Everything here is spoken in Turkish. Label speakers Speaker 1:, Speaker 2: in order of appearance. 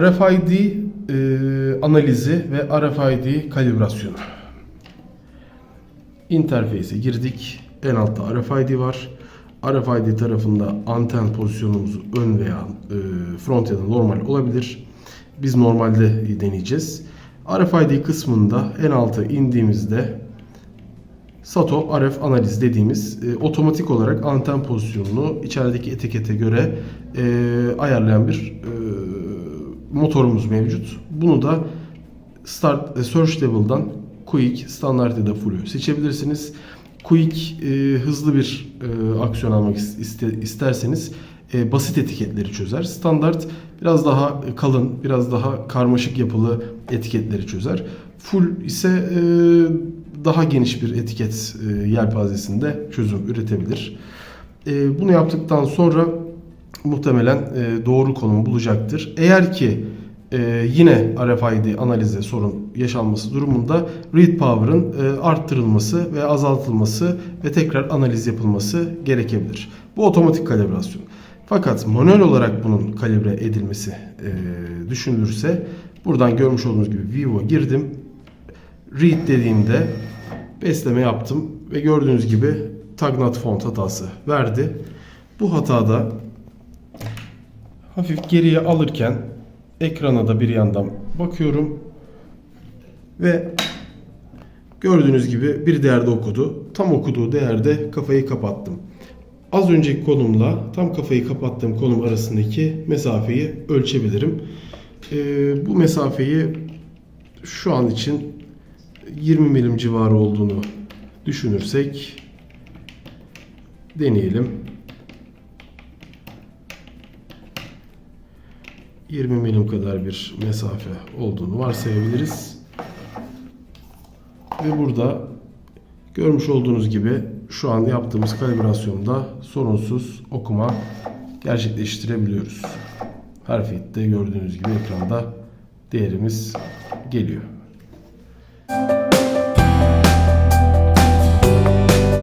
Speaker 1: RFID e, analizi ve RFID kalibrasyonu. Interface'e girdik. En altta RFID var. RFID tarafında anten pozisyonumuz ön veya e, front ya da normal olabilir. Biz normalde deneyeceğiz. RFID kısmında en alta indiğimizde SATO RF analiz dediğimiz e, otomatik olarak anten pozisyonunu içerideki etikete göre e, ayarlayan bir e, motorumuz mevcut. Bunu da Start e, Search Level'dan Quick, Standard ya da Full'ü seçebilirsiniz. Quick e, hızlı bir e, aksiyon almak is- iste- isterseniz e, basit etiketleri çözer. Standart biraz daha kalın, biraz daha karmaşık yapılı etiketleri çözer. Full ise e, daha geniş bir etiket e, yelpazesinde çözüm üretebilir. E, bunu yaptıktan sonra muhtemelen e, doğru konumu bulacaktır. Eğer ki e, yine RFID analize sorun yaşanması durumunda read power'ın e, arttırılması ve azaltılması ve tekrar analiz yapılması gerekebilir. Bu otomatik kalibrasyon. Fakat manuel olarak bunun kalibre edilmesi e, düşünülürse buradan görmüş olduğunuz gibi Vivo'a girdim. Read dediğimde besleme yaptım ve gördüğünüz gibi tag not font hatası verdi. Bu hatada hafif geriye alırken ekrana da bir yandan bakıyorum ve gördüğünüz gibi bir değerde okudu. Tam okuduğu değerde kafayı kapattım. Az önceki konumla tam kafayı kapattığım konum arasındaki mesafeyi ölçebilirim. Ee, bu mesafeyi şu an için 20 milim civarı olduğunu düşünürsek deneyelim. 20 milim kadar bir mesafe olduğunu varsayabiliriz. Ve burada görmüş olduğunuz gibi şu an yaptığımız kalibrasyonda sorunsuz okuma gerçekleştirebiliyoruz. Her fitte gördüğünüz gibi ekranda değerimiz geliyor.